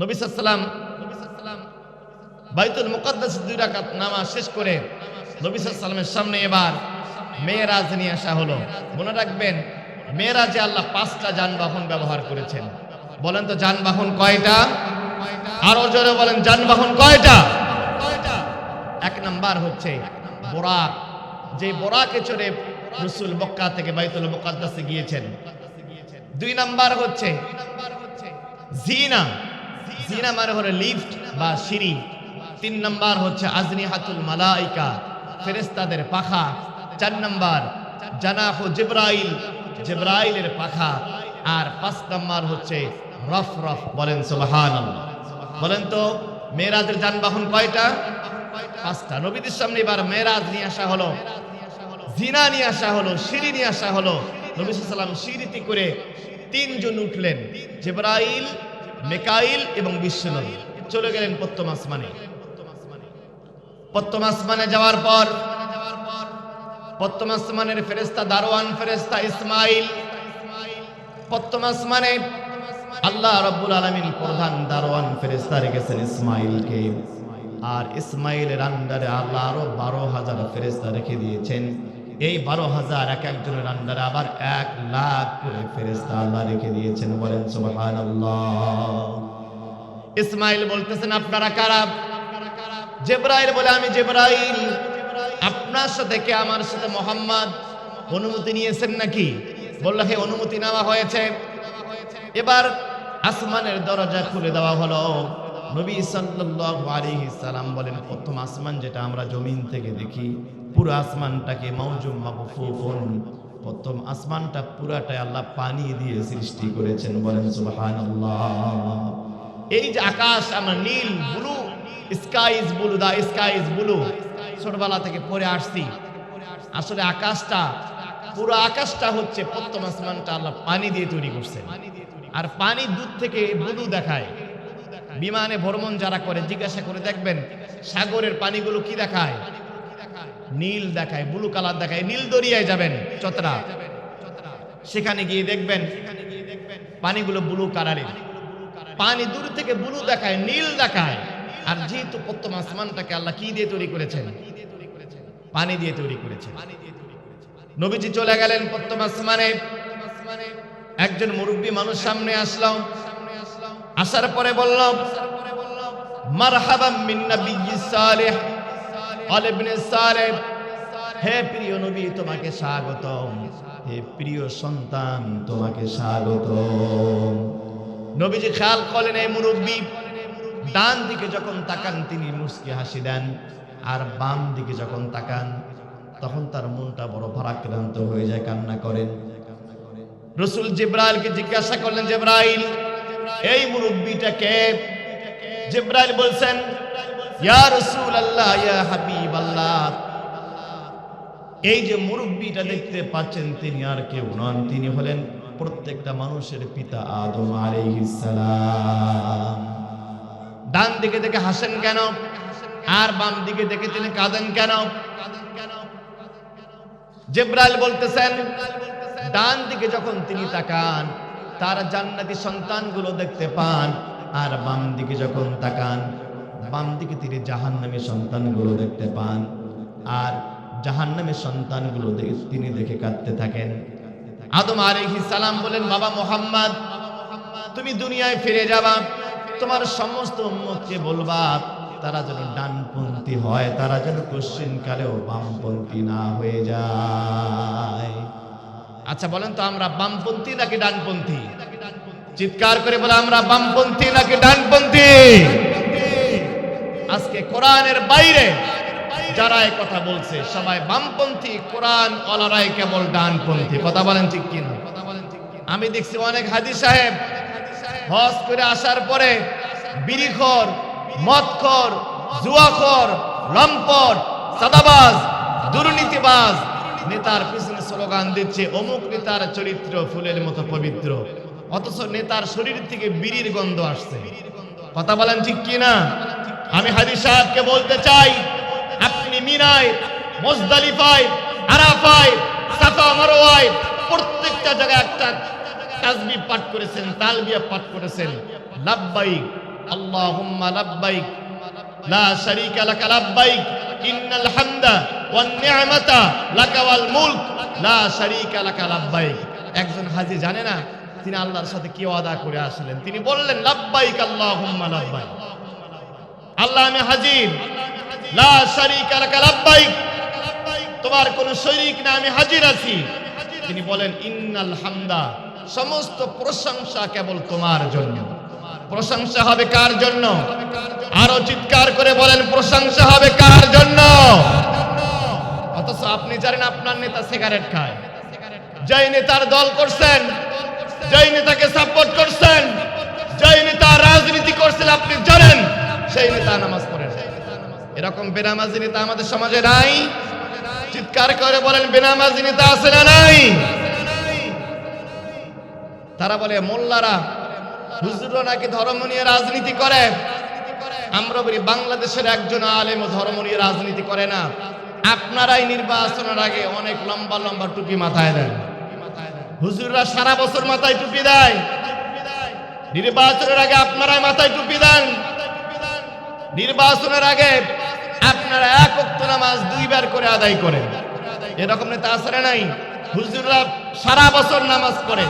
নবী সাল্লাম বাইতুল মুকদ্দাস দুই রাকাত নামাজ শেষ করে নবী সাল্লামের সামনে এবার মেয়েরাজ নিয়ে আসা হলো। মনে রাখবেন, মেয়েরাজে আল্লাহ পাঁচটা যানবাহন ব্যবহার করেছেন। বলেন তো যানবাহন কয়টা? আরও জোরে বলেন, যানবাহন কয়টা? এক নাম্বার হচ্ছে বোরাক। যে বোরাকে চড়ে রসুল মক্কা থেকে বাইতুল মুকদ্দাসে গিয়েছেন। দুই নাম্বার হচ্ছে জিনা। জিনা মানে হলো লিফট বা সিঁড়ি। তিন নাম্বার হচ্ছে আজনি হাতুল মালাইকা ফেরেস্তাদের পাখা। চার নাম্বার, জানাহ জিব্রাইল, জিব্রাইলের পাখা। আর পাঁচ নাম্বার হচ্ছে রফ রফ বলেন সুবহান বলেন তো, মেয়েরাজের যানবাহন কয়টা? পাঁচটা। নবীদের সামনে এবার মেয়েরাজ নিয়ে আসা হলো, জিনা নিয়ে আসা হলো, সিঁড়ি নিয়ে আসা হলো। নবী সাল্লাম সিঁড়িতে করে তিনজন উঠলেন, জেবরাইল মেকাইল এবং বিশ্বনবী। চলে গেলেন প্রথম আসমানে। প্রথম আসমানে যাওয়ার পর, প্রথম আসমানের ফেরেস্তা দারোয়ান ফেরেস্তা ইসমাইল। প্রথম আসমানে আল্লাহ রব্বুল আলমিন প্রধান দারোয়ান ফেরেস্তা রেখেছেন ইসমাইলকে। আর ইসমাইলের আন্ডারে আল্লাহ আরও বারো হাজার ফেরেস্তা রেখে দিয়েছেন। এই বারো হাজার এক একজনের আন্ডারে আবার এক লাখ করে ফেরেস্তা আল্লাহ রেখে দিয়েছেন, বলেন সুবহান ইসমাইল বলতেছেন, আপনারা কারা? জেব্রাইল বলে, আমি জেব্রাইল। আপনার সাথে কে আমার সাথে মোহাম্মদ অনুমতি নিয়েছেন নাকি? বলল, হে, অনুমতি নেওয়া হয়েছে। এবার আসমানের দরজা খুলে দেওয়া হলো। নবী সাল্লাল্লাহু আলাইহি সাল্লাম বলেন, প্রথম আসমান যেটা আমরা জমিন থেকে দেখি পুরো আসমানটাকে মাগফুফুন প্রথম আসমানটা পুরাটাই আল্লাহ পানি দিয়ে সৃষ্টি করেছেন, বলেন সুবহানাল্লাহ। এই যে আকাশ, আমরা নীল, blue, sky is blue, the sky is blue. ছোটবেলা থেকে পড়ে আসছি। আসলে আকাশটা, পুরো আকাশটা হচ্ছে প্রথম আসমানটা আল্লাহ পানি দিয়ে তৈরি করছেন। আর পানি দূর থেকে ব্লু দেখায়। বিমানে ভ্রমণ যারা করে, জিজ্ঞাসা করে দেখবেন, সাগরের পানিগুলো কি দেখায়? নীল দেখায় ব্লু কালার দেখায়, নীল দরিয়ায় যাবেন চতরা। সেখানে গিয়ে দেখবেন পানিগুলো ব্লু কালারের পানি দূর থেকে ব্লু দেখায়, নীল দেখায়। আর যেহেতু প্রথম আসমানটাকে আল্লাহ কি দিয়ে তৈরি করেছেন? পানি দিয়ে তৈরি করেছেন। নবীজি চলে গেলেন প্রথম আসমানে। একজন মুরব্বী মানুষ সামনে আসলো। আসার পরে বলল, মারহাবাম মিন নাবিয়্যি সালেহ। আল ইবনে সালেহ, হে প্রিয় নবী, তোমাকে স্বাগতম। হে প্রিয় সন্তান, তোমাকে স্বাগতম। নবীজি খেয়াল করলেন এই মুরব্বী, ডান দিকে যখন তাকান, তিনি মুসকি হাসি দেন, আর বাম দিকে যখন তাকান, তখন তার মনটা বড় ভারাক্রান্ত হয়ে যায়, কান্না করেন। রসুল জিব্রাইলকে জিজ্ঞাসা করলেন, জিব্রাইল, এই মুরব্বীটাকে জিব্রাইল বলছেন আল্লাহ ইয়া হাবিব আল্লাহ এই যে মুরব্বীটা দেখতে পাচ্ছেন তিনি আর কেউ নন। তিনি হলেন প্রত্যেকটা মানুষের পিতা আদম সালাম। ডান দিকে দেখে হাসেন কেন? আর বাম দিকে দেখে তিনি কাঁদেন কেন? জেব্রাইল বলতেছেন, ডান দিকে যখন তিনি তাকান, তার জান্নাতি সন্তানগুলো দেখতে পান, আর বাম দিকে যখন তাকান বাম দিকে তিনি জাহান জাহান্নামী সন্তানগুলো দেখতে পান। আর জাহান্নামের সন্তানগুলো দেখে তিনি দেখে কাঁদতে থাকেন। আদম আলাইহিস সালাম বলেন, বাবা মোহাম্মদ, তুমি দুনিয়ায় ফিরে যাবা। তোমার সমস্ত উম্মতকে বলবা, তারা যেন ডানপন্থী হয়, তারা যেন কোশ্চিন কালেও বামপন্থী না হয়ে যায়। আচ্ছা বলেন তো, আমরা বামপন্থী নাকি ডানপন্থী? চিৎকার করে বলে, আমরা বামপন্থী নাকি ডানপন্থী? আজকে কোরআনের বাইরে যারা এই কথা বলছে, সবাই বামপন্থী কোরআন অলারাই কেবল ডানপন্থী। কথা বলেন ঠিক কিনা? আমি দেখছি অনেক হাজি সাহেব হজ করে আসার পরে বিড়িখর, মদখর, জুয়াখর, লম্পট সাদাবাজ দুর্নীতিবাজ নেতার পিছনে স্লোগান দিচ্ছে, অমুক নেতার চরিত্র ফুলের মতো পবিত্র, অথচ নেতার শরীর থেকে বিড়ির গন্ধ আসছে। কথা বলেন ঠিক কি না আমি হাজি সাহেবকে বলতে চাই, আপনি মিনায়, মোজদালিফায়, আরাফায়, সাফা মারোয়ায় প্রত্যেকটা জায়গায় একটা তাজবি পাঠ করেছেন, তালবিয়া পাঠ করেছেন। লাব্বাইক, আল্লাহুম্মা লাব্বাইক, লা শারীকা লাকা ইন্নাল হামদা ওয়ান লাকা ওয়াল মুলক, লা শারীকা লাকা একজন হাজী জানে না, তিনি আল্লাহর সাথে কি ওয়াদা করে আসলেন? তিনি বললেন, লাব্বাইক আল্লাহুম্মা লাব্বাইক। আল্লাহ আমি হাজির। লা লাব্বাইক। তোমার শরীক না, আমি হাজির আছি। তিনি বলেন, ইন্নাল হামদা। সমস্ত প্রশংসা কেবল তোমার জন্য। প্রশংসা হবে কার জন্য? আরও চিৎকার করে বলেন, প্রশংসা হবে কার জন্য? অথচ আপনি জানেন, আপনার নেতা সিগারেট খায়। যেই নেতার দল করছেন, যেই নেতাকে সাপোর্ট করছেন, যেই নেতা রাজনীতি করছেন, আপনি সেই নেতা নামাজ পড়েন এরকম বেনামাজি নেতা আমাদের সমাজে নাই। চিৎকার করে বলেন, বেনামাজি নেতা আছে না নাই? তারা বলে, মোল্লারা, হুজুররা নাকি ধর্ম নিয়ে রাজনীতি করে? আমরা বলি, বাংলাদেশের একজন আলেম ধর্ম নিয়ে রাজনীতি করে না। আপনারাই নির্বাচনের আগে অনেক লম্বা লম্বা টুপি মাথায় দেন। হুজুররা সারা বছর মাথায় টুপি দেয়। নির্বাচনের আগে আপনারাই মাথায় টুপি দেন। নির্বাচনের আগে আপনারা এক অক্ত নামাজ দুইবার করে আদায় করেন। এরকম নেতা আসরে নাই? হুজুররা সারা বছর নামাজ পড়ে।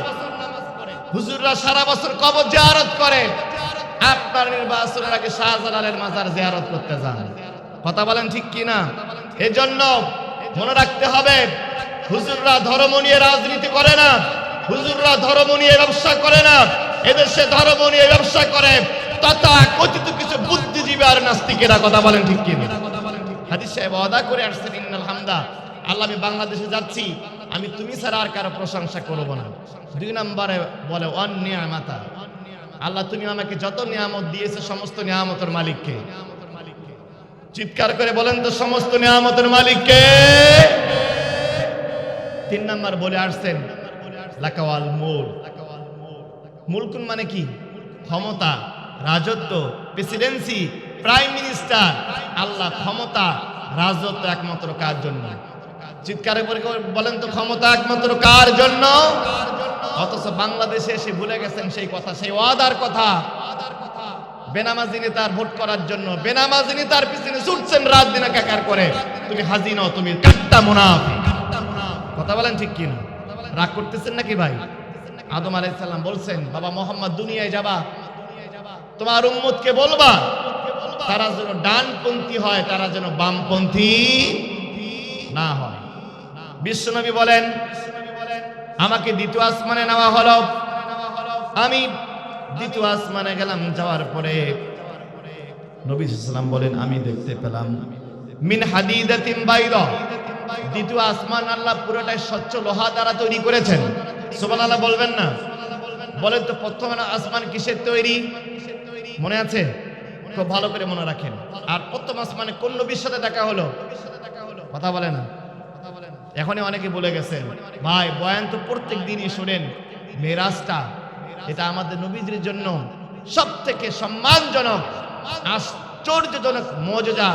হুজুররা সারা বছর কবর জিয়ারত করে। আপনার নির্বাচনের আগে শাহজালালের মাজার জিয়ারত করতে যান। কথা বলেন ঠিক কি না এজন্য মনে রাখতে হবে, হুজুররা ধর্ম নিয়ে রাজনীতি করে না। হুজুররা ধর্ম নিয়ে ব্যবসা করে না। এদেশে ধর্ম নিয়ে ব্যবসা করে। তথা কথিত কিছু আর নাস্তিকেরা কথা বলেন ঠিক কি হাদিস সাহেব অদা করে আসছেন, ইন্নাল হামদা, আল্লাহ, আমি বাংলাদেশে যাচ্ছি। আমি তুমি ছাড়া আর কারও প্রশংসা করব না। দুই নম্বরে বলে অন্যায়মাতা আল্লাহ, তুমি আমাকে যত নিয়ামত দিয়েছে, সমস্ত নিয়ামতের মালিককে। চিৎকার করে বলেন তো, সমস্ত নিয়ামতের মালিককে? তিন নম্বর বলে আসছেন, লাকাওয়াল মূল। মুলকুন মানে কি? ক্ষমতা, রাজত্ব, প্রেসিডেন্সি প্রাইম মিনিস্টার আল্লাহ ক্ষমতা, রাজত্ব একমাত্র কার জন্য? চিৎকারে করে বলেন তো ক্ষমতা একমাত্র কার জন্য? অথচ বাংলাদেশে এসে ভুলে গেছেন সেই কথা, সেই ওয়াদার কথা। বেনামাজি নেতার ভোট করার জন্য, বেনামাজি নেতার পিছনে ছুটছেন রাত দিন একাকার করে। তুমি হাজি নও, তুমি কাট্টা মুনাফি কথা বলেন ঠিক কি না রাগ করতেছেন নাকি ভাই? আদম আলাইসাল্লাম বলছেন, বাবা মোহাম্মদ, দুনিয়ায় যাবা। তোমার উম্মতকে বলবা তারা যেন ডানপন্থী হয়, তারা যেন বামপন্থী না হয়। বিশ্বনবী বলেন, আমাকে দ্বিতীয় আসমানে নেওয়া হলো। আমি দ্বিতীয় আসমানে গেলাম, যাওয়ার পরে নবী সাল্লাম বলেন, আমি দেখতে পেলাম, মিন হাদিদাতিন বাইদা। দ্বিতীয় আসমান আল্লাহ পুরোটাই স্বচ্ছ লোহা দ্বারা তৈরি করেছেন। সুবহানাল্লাহ বলবেন না? বলেন তো, প্রথম আসমান কিসের তৈরি? মনে আছে? খুব ভালো করে মনে রাখেন। আর প্রথম আসমানে কোন নবীর সাথে দেখা হলো? কথা বলে না। এখনই অনেকে বলে গেছেন ভাই, বয়ান তো প্রত্যেক দিনই শোনেন, মেরাজটা, এটা আমাদের নবীদের জন্য সব থেকে সম্মানজনক, আশ্চর্যজনক মজা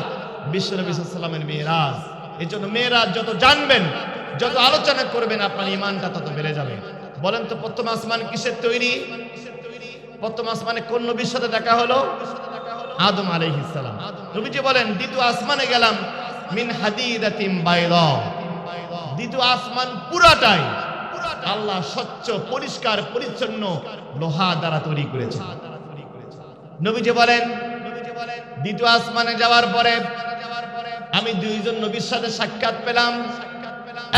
বিশ্বনবী সাল্লামের মেয়েরাজ এই জন্য মেয়েরাজ যত জানবেন, যত আলোচনা করবেন, আপনার ইমানটা তত বেড়ে যাবে। বলেন তো, প্রথম আসমান কিসের তৈরি? প্রথম আসমানে কোন নবীর সাথে দেখা হলো? আদম আলাইহিস সালাম। নবীজি বলেন, দ্বিতীয় আসমানে গেলাম, মিন হাদিদাতিম বাইদা। দ্বিতীয় আসমান পুরাটাই আল্লাহ স্বচ্ছ, পরিষ্কার, পরিচ্ছন্ন লোহা দ্বারা তৈরি করেছে। নবীজি বলেন, দ্বিতীয় আসমানে যাওয়ার পরে আমি দুইজন নবীর সাথে সাক্ষাৎ পেলাম।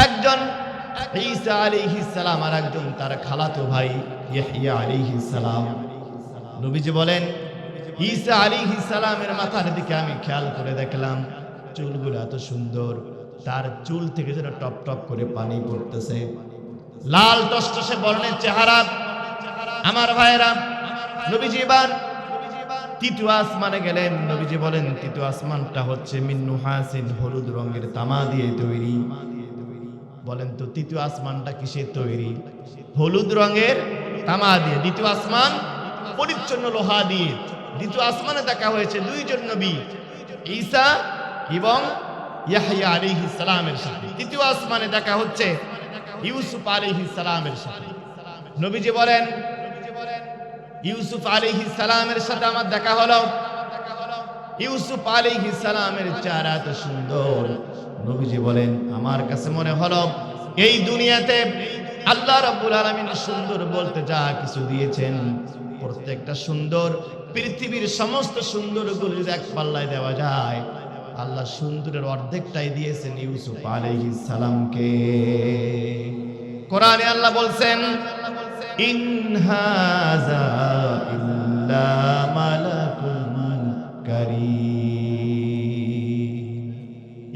একজন ঈসা আলাইহিস সালাম আর একজন তার খালাতো ভাই ইয়াহইয়া আলাইহিস সালাম। নবীজি বলেন ঈসা আলাইহিস সালামের মাথার দিকে আমি খেয়াল করে দেখলাম, চুলগুলো এত সুন্দর, তার চুল থেকে যেন টপ টপ করে পানি পড়তেছে। লাল টসটসে বর্ণের চেহারা। আমার ভাইরা নবীজি এবার তৃতীয় আসমানে গেলেন। নবীজি বলেন তৃতীয় আসমানটা হচ্ছে মিন্নু হাসিন হলুদ রঙের তামা দিয়ে তৈরি। বলেন তো তৃতীয় আসমানটা কিসের তৈরি? হলুদ রঙের তামা দিয়ে। দ্বিতীয় আসমান পরিচ্ছন্ন লোহা দিয়ে দ্বিতীয় আসমানে দেখা হয়েছে দুইজন নবী, ঈসা এবং ইয়াহিয়া আলাইহিস সালামের সাথে। তৃতীয় আসমানে দেখা হচ্ছে ইউসুফ আলাইহিস সালামের সাথে। নবীজি বলেন, ইউসুফ আলাইহিস সালামের সাথে আমার দেখা হলো। ইউসুফ আলাইহিস সালামের চেহারা এত সুন্দর। নবীজি বলেন, আমার কাছে মনে হলো, এই দুনিয়াতে আল্লাহ রাব্বুল আলামিন সুন্দর বলতে যা কিছু দিয়েছেন, প্রত্যেকটা সুন্দর পৃথিবীর সমস্ত সুন্দরগুলো যদি এক পাল্লায় দেওয়া যায়। আল্লাহ সুন্দরের অর্ধেকটাই দিয়েছেন ইউসুফ আলাইহিস সালামকে। কোরআনে আল্লাহ বলছেন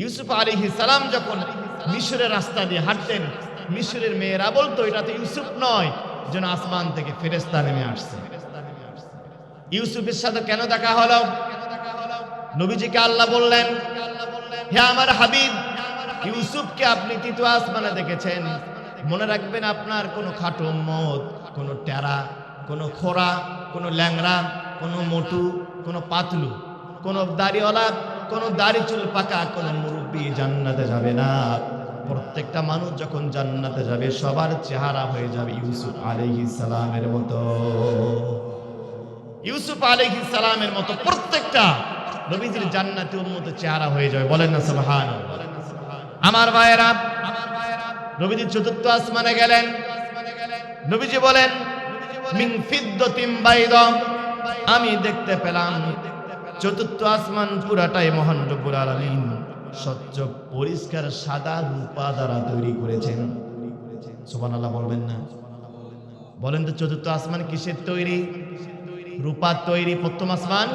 ইউসুফ আলাইহিস সালাম যখন মিশরের রাস্তা দিয়ে হাঁটতেন, মিশরের মেয়েরা বলতো এটা তো ইউসুফ নয়, যেন আসমান থেকে ফেরেশতা নেমে আসছে। ইউসুফের সাথে কেন দেখা হলো? নবীজিকে আল্লাহ বললেন, হে আমার হাবিব, ইউসুফকে আপনি তৃতীয় আসমানে দেখেছেন। মনে রাখবেন আপনার কোনো খাটো মত কোনো টেরা, কোনো খোরা, কোনো ল্যাংরা কোনো মোটু, কোনো পাতলু, কোনো দাড়িওয়ালা, কোনো দাড়ি চুল পাকা, কোনো মুরব্বী জান্নাতে যাবে না। প্রত্যেকটা মানুষ যখন জান্নাতে যাবে, সবার চেহারা হয়ে যাবে ইউসুফ আলাইহিস মতো। ইউসুফ আলাইহিস সালামের মতো প্রত্যেকটা নবীজির জান্নাতি উম্মত চেহারা হয়ে যাবে বলেন না সুবহান আমার ভাইয়েরা, নবীজি চতুর্থ আসমানে গেলেন। নবীজি বলেন, মিন ফিদ্দতিম বাইদম আমি দেখতে পেলাম চতুর্থ আসমান পুরাটাই মহান রব্বুল আলামিন স্বচ্ছ, পরিষ্কার, সাদা রূপা দ্বারা তৈরি করেছেন। সুবহানাল্লাহ বলবেন না? বলেন তো চতুর্থ আসমান কিসের তৈরি? রূপার তৈরি প্রথম আসমান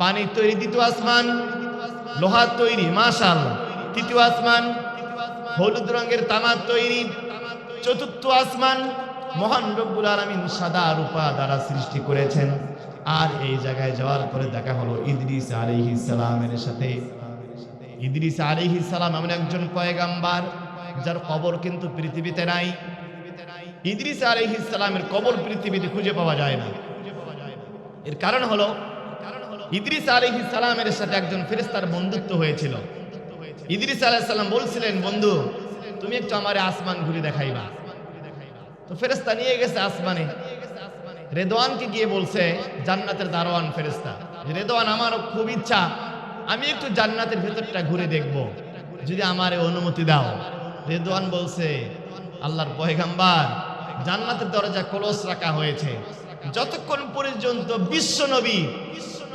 পানির তৈরি দ্বিতীয় আসমান লোহার তৈরি মাশাল তৃতীয় আসমান, হলুদ রঙের তামার তৈরি। চতুর্থ আসমান, মহান রব্বুল আলামিন সাদা রূপা দ্বারা সৃষ্টি করেছেন। আর এই জায়গায় যাওয়ার পরে দেখা হলো ইদ্রিস আলাইহিস সালামের সাথে। ইদ্রিস আলাইহিস সালাম এমন একজন পয়গাম্বার, যার কবর কিন্তু পৃথিবীতে নাই। ইদ্রিস আলাইহিস সালামের কবর পৃথিবীতে খুঁজে পাওয়া যায় না। এর কারণ হলো, ইদ্রিস আলাইহিস সালামের সাথে একজন ফেরেশতার বন্ধুত্ব হয়েছিল। ইদ্রিস আলাইহিস সালাম বলছিলেন, বন্ধু, তুমি একটু আমার আসমান ঘুরে দেখাইবা। তো ফেরেশতা নিয়ে গেছে আসমানে। রেদওয়ানকে গিয়ে বলছে, জান্নাতের দারোয়ান ফেরেশতা যে রেদওয়ান আমার খুব ইচ্ছা, আমি একটু জান্নাতের ভেতরটা ঘুরে দেখব। যদি আমার অনুমতি দাও। রেদওয়ান বলছে, আল্লাহর পয়গাম্বার, জান্নাতের দরজা ক্লোজ রাখা হয়েছে। যতক্ষণ পর্যন্ত বিশ্ব নবী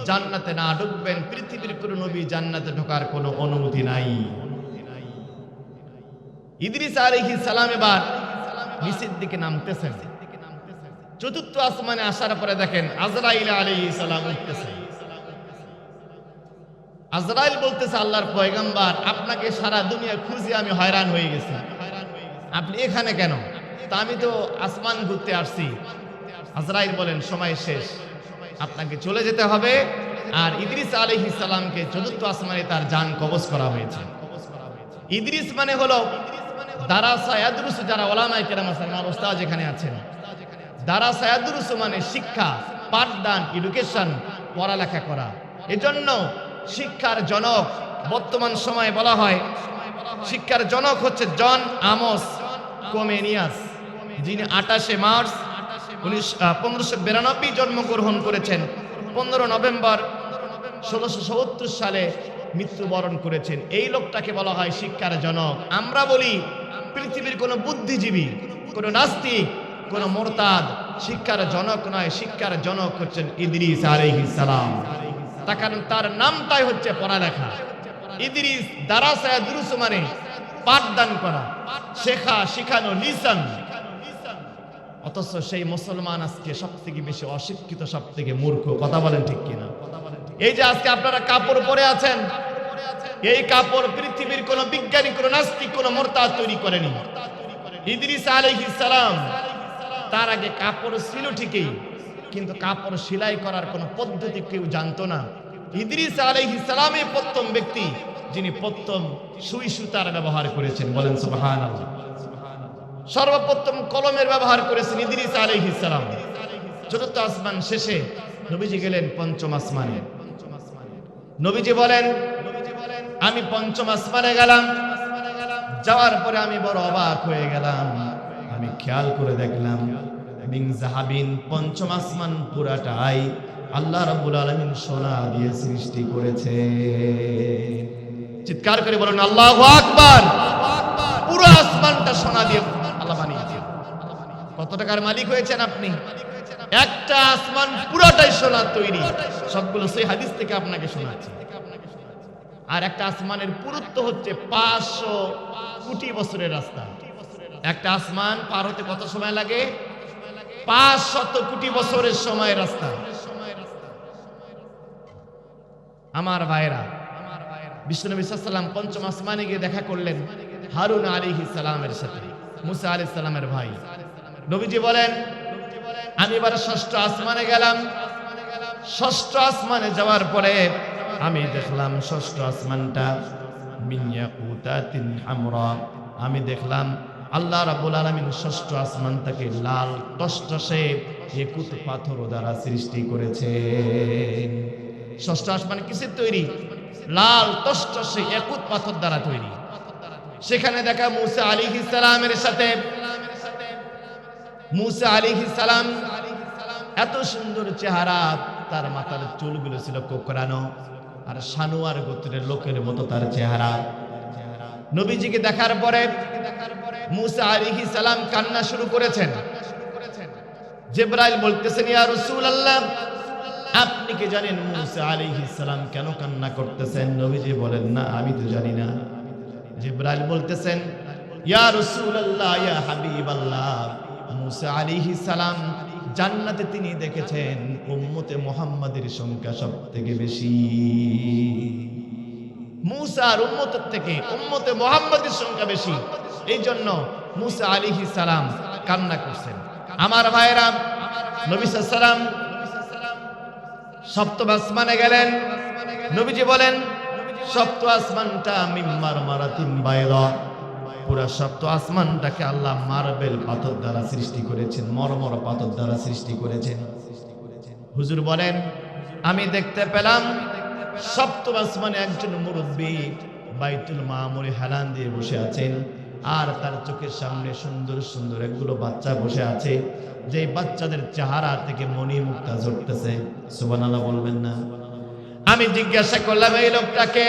জান্নাতে না ঢুকবেন, পৃথিবীর কোনো নবী জান্নাতে ঢোকার কোনো অনুমতি নাই। ইদ্রিস আলাইহিস সালাম এবার নিচের দিকে নামতেছেন। চতুর্থ আসমানে আসার পরে দেখেন আজরাইল আলাইহিস সালাম উঠতেছেন আজরাইল বলতেছে, আল্লাহর পয়গাম্বার, আপনাকে সারা দুনিয়া খুঁজে আমি হয়রান হয়ে গেছি। আপনি এখানে কেন? তা আমি তো আসমান ঘুরতে আসছি। আজরাইল বলেন, সময় শেষ। আপনাকে চলে যেতে হবে। আর ইদ্রিস আলাইহিস সালামকে চতুর্থ আসমানে তার যান কবজ করা হয়েছে। ইদ্রিস মানে হলো দারাসা ইয়াদরুস, যারা ওলামায়ে কেরাম আছেন আমার ওস্তাদ যেখানে আছেন। দারাসা ইয়াদরুস মানে শিক্ষা, পাঠদান এডুকেশন পড়ালেখা করা। এজন্য শিক্ষার জনক বর্তমান সময়ে বলা হয়, শিক্ষার জনক হচ্ছে জন আমস কোমেনিয়াস, যিনি আটাশে মার্চ উনিশ পনেরোশো বিরানব্বই জন্মগ্রহণ করেছেন। পনেরো নভেম্বর ষোলোশো সত্তর সালে মৃত্যুবরণ করেছেন। এই লোকটাকে বলা হয় শিক্ষার জনক। আমরা বলি পৃথিবীর কোনো বুদ্ধিজীবী, কোনো নাস্তিক, কোনো মোরতাদ। শিক্ষার জনক নয়, শিক্ষার জনক হচ্ছেন ইদ্রিস সালাম। তার কারণ তার নামটাই হচ্ছে পড়ালেখা। ইদ্রিস দারাসায় দুরুস মানে পাঠদান করা, শেখা, শিখানো, লিসন। অথচ সেই মুসলমান আজকে সব থেকে বেশি অশিক্ষিত সব থেকে মূর্খ। কথা বলেন ঠিক কিনা? এই যে আজকে আপনারা কাপড় পরে আছেন, এই কাপড় পৃথিবীর কোন বিজ্ঞানী, কোন নাস্তিক, কোন মোরতাদ তৈরি করেনি। ইদ্রিস তার আগে কাপড় ছিল ঠিকই, কিন্তু কাপড় সেলাই করার কোন পদ্ধতি কেউ জানতো না। ইদ্রিস আলাইহিস প্রথম ব্যক্তি যিনি প্রথম সুই সুতার ব্যবহার করেছেন, বলেন সুবহানাল্লাহ। সর্বপ্রথম কলমের ব্যবহার করেছেন ইদ্রিস আলাইহিস সালাম। চতুর্থ আসমান শেষে নবীজি গেলেন পঞ্চম আসমানে। নবীজি বলেন, আমি পঞ্চম আসমানে গেলাম। যাওয়ার পরে আমি বড় অবাক হয়ে গেলাম। আমি খেয়াল করে দেখলাম পঞ্চম আসমান পুরাটাই আল্লাহ রাব্বুল আলামিন সোনা দিয়ে সৃষ্টি করেছে। চিৎকার করে বলুন, আল্লাহু আকবার! পুরো আসমানটা সোনা দিয়ে আল্লাহ বানিয়েছেন কত টাকার মালিক হয়েছেন আপনি? একটা আসমান পুরোটাই সোনার তৈরি। সবগুলো সেই হাদিস থেকে আপনাকে শোনাচ্ছি। আর একটা আসমানের পুরুত্ব হচ্ছে পাঁচশো কোটি বছরের রাস্তা। একটা আসমান পার হতে কত সময় লাগে? পাঁচ শত কোটি বছরের সময় রাস্তা। আমার ভাইরা বিষ্ণু সাল্লাম পঞ্চম আসমানে গিয়ে দেখা করলেন হারুন আলী সালামের সাথে। মুসা আলি সালামের ভাই। নবীজি বলেন, আমি এবার ষষ্ঠ আসমানে গেলাম। ষষ্ঠ আসমানে যাওয়ার পরে আমি দেখলাম ষষ্ঠ আসমানটা আমি দেখলাম আল্লাহ রাব্বুল আলামিন ষষ্ঠ আসমানটাকে লাল, টসটসে একুত পাথর দ্বারা সৃষ্টি করেছে ষষ্ঠ আসমান কিসের তৈরি? লাল, টসটসে একুত পাথর দ্বারা তৈরি। সেখানে দেখা মুসা আলাইহিস সালামের সাথে। মুসা আলাইহিস সালাম এত সুন্দর চেহারা, তার মাথার চুলগুলো ছিল কোকড়ানো, আর সানুয়ার গোত্রের লোকের মতো তার চেহারা। নবীজিকে দেখার পরে মুসা আলিহি সালাম কান্না শুরু করেছেন। জেব্রাইল বলতেছেন, ইয়া রাসূলুল্লাহ, আপনি কি জানেন মুসা আলাইহি সালাম কেন কান্না করতেছেন? নবীজি বলেন, না, আমি তো জানি না। জিব্রাইল বলতেছেন, ইয়া রাসূলুল্লাহ, ইয়া হাবিবাল্লাহ। মুসা আলাইহি সালাম জান্নাতে তিনি দেখেছেন, উম্মতে মুহাম্মাদের সংখ্যা সব থেকে বেশি মুসার উম্মতের থেকে উম্মতে মুহাম্মাদের সংখ্যা বেশি। এই জন্য মুসা আলাইহি সালাম কান্না করছেন। আমার ভাইরা নবী সাল্লাম সপ্তম আসমানে গেলেন। নবীজি বলেন সপ্ত আসমানটা মিম্মার মারাতিন বাইরা পুরা সপ্ত আসমানটাকে আল্লাহ মার্বেল পাথর দ্বারা সৃষ্টি করেছেন, মরমর পাথর দ্বারা সৃষ্টি করেছেন। হুজুর বলেন, আমি দেখতে পেলাম সপ্তম আসমানে একজন মুরব্বী বাইতুল মামুরি হেলান দিয়ে বসে আছেন আর তার চোখের সামনে সুন্দর সুন্দর একগুলো বাচ্চা বসে আছে। যে বাচ্চাদের চেহারা থেকে মনি মুক্তা ঝরতেছে। সুবহানাল্লাহ বলবেন না। আমি জিজ্ঞাসা করলাম, এই লোকটাকে?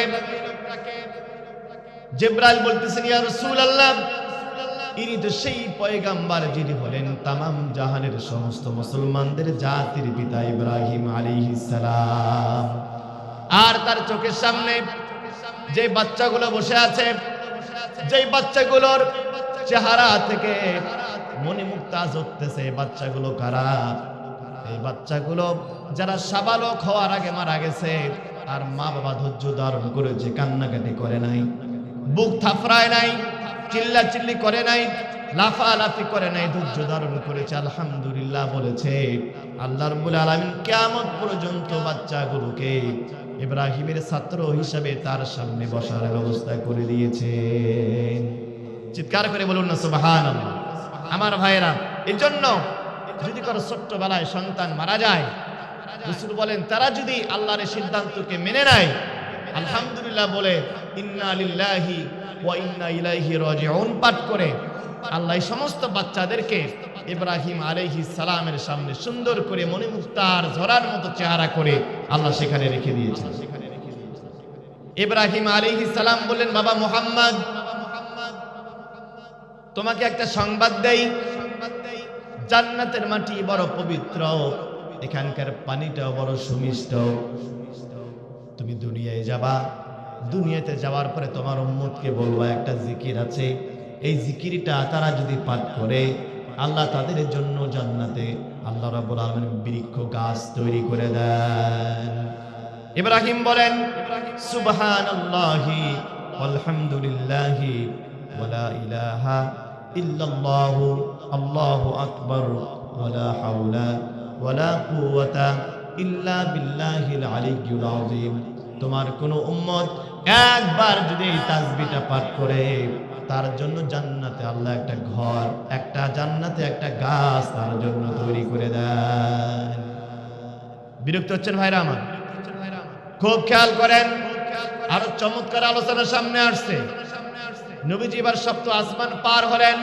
জেব্রাইল বলতেছেন, ইয়া রাসূলুল্লাহ, ইনি তো সেই পয়গাম্বার যিনি হলেন তামাম জাহানের সমস্ত মুসলমানদের জাতির পিতা ইব্রাহিম আলাইহিস সালাম। আর তার চোখের সামনে যে বাচ্চাগুলো বসে আছে, যেই বাচ্চাগুলোর চেহারা থেকে মণিমুক্তা ঝরতেছে বাচ্চাগুলো কারা? এই বাচ্চাগুলো যারা সাবালক হওয়ার আগে মারা গেছে আর মা বাবা ধৈর্য ধারণ করেছে কান্নাকাটি করে নাই, বুক থাফরায় নাই চিল্লা চিল্লি করে নাই, লাফালাফি করে নাই, ধৈর্য ধারণ করেছে, আলহামদুলিল্লাহ বলেছে। আল্লাহ রব্বুল আলামিন কিয়ামত পর্যন্ত বাচ্চাগুলোকে ইব্রাহিমের ছাত্র হিসাবে তার সামনে বসার ব্যবস্থা করে দিয়েছে চিৎকার করে বলুন না, সুবহানাল্লাহ। আমার ভাইয়েরা এই জন্য যদি কারও ছোট্টবেলায় সন্তান মারা যায়, রসুল বলেন, তারা যদি আল্লাহর সিদ্ধান্তকে মেনে নেয়, আলহামদুলিল্লাহ বলে, ইন্না লিল্লাহি ওয়া ইন্না ইলাইহি রাজিউন পাঠ করে, আল্লাহ সমস্ত বাচ্চাদেরকে ইব্রাহিম আলাইহিস সালামের সামনে সুন্দর করে মণিমুক্তার ঝরার মতো চেহারা করে আল্লাহ সেখানে রেখে দিয়েছেন ইব্রাহিম আলাইহিস সালাম বললেন, বাবা মুহাম্মদ, তোমাকে একটা সংবাদ দেই। জান্নাতের মাটি বড় পবিত্র। এখানকার পানিটাও বড় সুমিষ্ট। তুমি দুনিয়ায় যাবা। দুনিয়াতে যাওয়ার পরে তোমার উম্মতকে বলবা, একটা জিকির আছে। এই জিকিরটা তারা যদি পাঠ করে, আল্লাহ তাদের জন্য জান্নাতে আল্লাহ রাব্বুল আলামিন বৃক্ষ গাছ তৈরি করে দেন। ইব্রাহিম বলেন, সুবহানাল্লাহি আলহামদুলিল্লাহি ওয়ালা ইলাহা ইল্লাল্লাহু, আল্লাহু আকবার, ওয়ালা হাওলা, ওয়ালা কুওয়াতা ইল্লা বিল্লাহিল আলিয়্যিল আযীম। তোমার কোন উম্মত একবার যদি এই তাসবিহটা পাঠ করে, তার জন্য জান্নাতে আল্লাহ একটা ঘর, একটা জান্নাতে একটা গাছ তার জন্য তৈরি করে দেন। বিরক্ত হচ্ছেন ভাইরা আমার? খুব খেয়াল করেন, আরও চমৎকার আলোচনা সামনে আসছে। নবীজি এবার সপ্ত আসমান পার হলেন।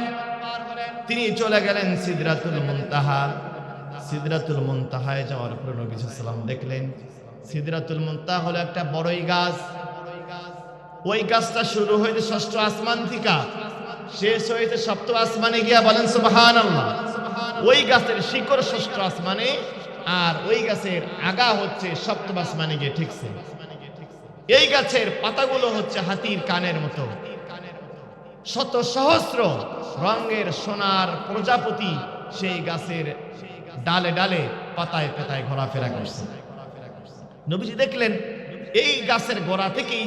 তিনি চলে গেলেন সিদরাতুল মুনতাহা। সিদরাতুল মুনতাহায় যাওয়ার পর নবী সাল্লাম দেখলেন, সিদরাতুল মুনতাহা হলো একটা বড়ই গাছ। ওই গাছটা শুরু হইতে ষষ্ঠ আসমান থেকে, শেষ হইতে সপ্ত আসমানে গিয়া বলেন সুবহান আল্লাহ ওই গাছের শিকড় ষষ্ঠ আসমানে, আর ওই গাছের আগা হচ্ছে সপ্তম আসমানে গিয়ে ঠিকছে। এই গাছের পাতাগুলো হচ্ছে হাতির কানের মতো। শত সহস্র রঙের সোনার প্রজাপতি সেই গাছের ডালে ডালে পাতায় পাতায় ঘোরাফেরা করছে। নবীজি দেখলেন, এই গাছের গোড়া থেকেই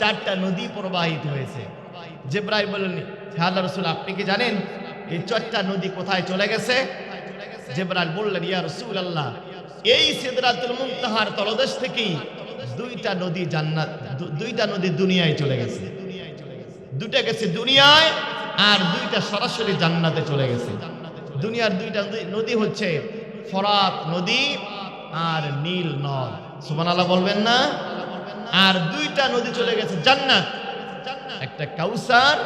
চারটা নদী প্রবাহিত হয়েছে। জেব্রাই বললেন, হে আল্লাহ রসুল, আপনি কি জানেন এই চারটা নদী কোথায় চলে গেছে? জেব্রাইল বললেন, ইয়া রসুল আল্লাহ এই সিদরাতুল মুনতাহার তলদেশ থেকেই দুইটা নদী জান্নাত দুইটা নদী দুনিয়ায় চলে গেছে। দুইটা গেছে দুনিয়ায় আর দুইটা সরাসরি জান্নাতে চলে গেছে। দুনিয়ার দুইটা নদী- হচ্ছে ফরাত নদী আর নীল নদ। সুবহানাল্লাহ বলবেন না? আর দুইটা নদী চলে গেছে জান্নাত। একটা কাউসার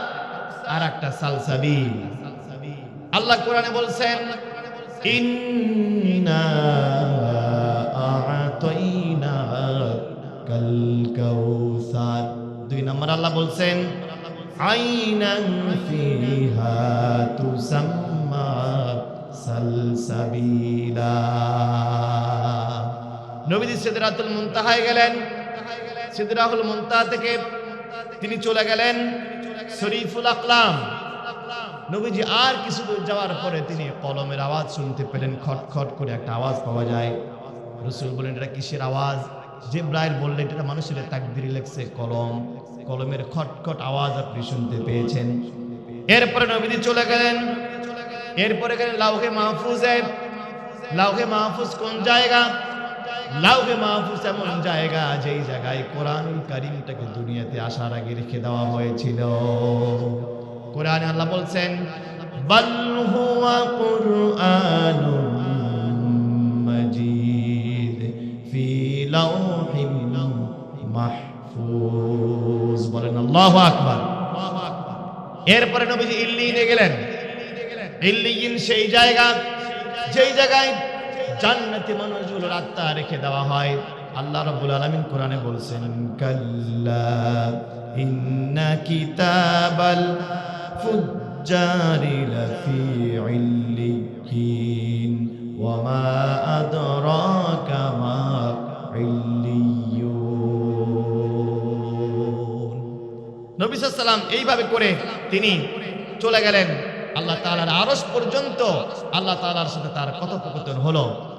আর একটা সালসাবি। আল্লাহ কোরআনে বলছেন, ইন্না কাল কাউসার। দুই নম্বর আল্লাহ বলছেন আইনান ফিহা তুসাম্মা সালসাবিলা নবীজি সিদরাতুল মুনতাহায় গেলেন সিদরাহুল মুনতাহা থেকে তিনি চলে গেলেন শরীফুল আকলাম নবীজি আর কিছু দূর যাওয়ার পরে তিনি কলমের আওয়াজ শুনতে পেলেন খটখট করে একটা আওয়াজ পাওয়া যায় রসুল বলেন এটা কিসের আওয়াজ? জিব্রাইল বললেন এটা মানুষের তাকদিরি লেখছে কলম। কলমের খটখট আওয়াজ আপনি শুনতে পেয়েছেন। এরপরে নবীজি চলে গেলেন। এরপরে গেলেন লাউহে মাহফুজে। লাউহে মাহফুজ কোন জায়গা? লাউহে মাহফুজ এমন জায়গা যেই জায়গায় কোরআন কারিমটাকে দুনিয়াতে আসার আগে রেখে দেওয়া হয়েছিল। কোরআনে আল্লাহ বলছেন, বাল বলেন আল্লাহু আকবার। এরপরে নবীজি ইল্লিনে গেলেন। ইল্লিন সেই জায়গা, যেই জায়গায় জান্নাতি মানুষগুলোর আত্মা রেখে দেওয়া হয়। আল্লাহ রাব্বুল আলামিন কোরআনে বলছেন, কাল্লা ইন্না কিতাবাল ফুজ্জারি লাফি ইল্লিয়িন ওয়া মা আদরাকা মা নবী সাল্লাম এইভাবে করে তিনি চলে গেলেন। আল্লাহ তালার আরস পর্যন্ত আল্লাহ তালার সাথে তার কথোপকথন হলো।